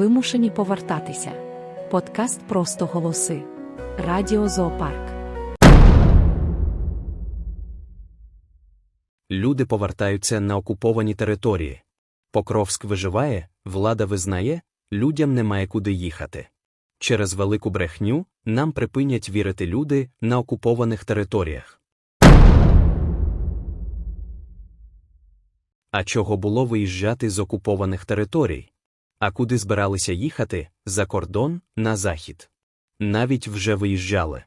Вимушені повертатися. Подкаст Просто голоси. Радіо Зоопарк. Люди повертаються на окуповані території. Покровськ виживає, влада визнає, людям немає куди їхати. Через велику брехню нам припинять вірити люди на окупованих територіях. А чого було виїжджати з окупованих територій? А куди збиралися їхати за кордон на захід? Навіть вже виїжджали.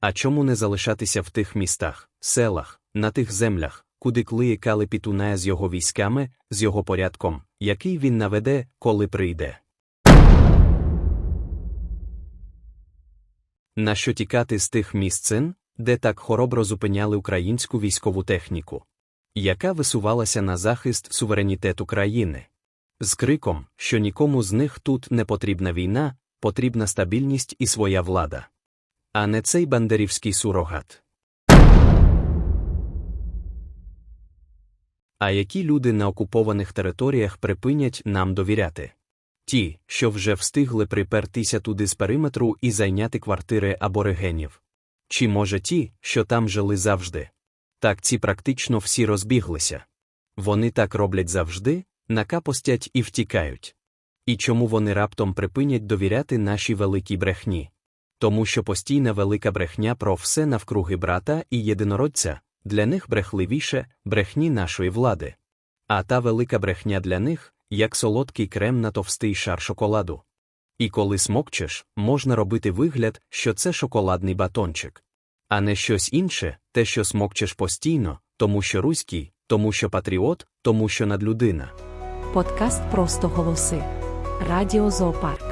А чому не залишатися в тих містах, селах, на тих землях, куди клиє Калипітуна з його військами, з його порядком, який він наведе, коли прийде? Нащо тікати з тих місцин, де так хоробро зупиняли українську військову техніку, яка висувалася на захист суверенітету країни? З криком, що нікому з них тут не потрібна війна, потрібна стабільність і своя влада. А не цей бандерівський сурогат. А які люди на окупованих територіях припинять нам довіряти? Ті, що вже встигли припертися туди з периметру і зайняти квартири аборигенів. Чи може ті, що там жили завжди? Так ці практично всі розбіглися. Вони так роблять завжди, накапостять і втікають. І чому вони раптом припинять довіряти нашій великій брехні? Тому що постійна велика брехня про все навкруги брата і єдинородця для них брехливіше брехні нашої влади. А та велика брехня для них, як солодкий крем на товстий шар шоколаду. І коли смокчеш, можна робити вигляд, що це шоколадний батончик. А не щось інше, те, що смокчеш постійно, тому що руський, тому що патріот, тому що надлюдина. Подкаст Просто голоси. Радіо Зоопарк.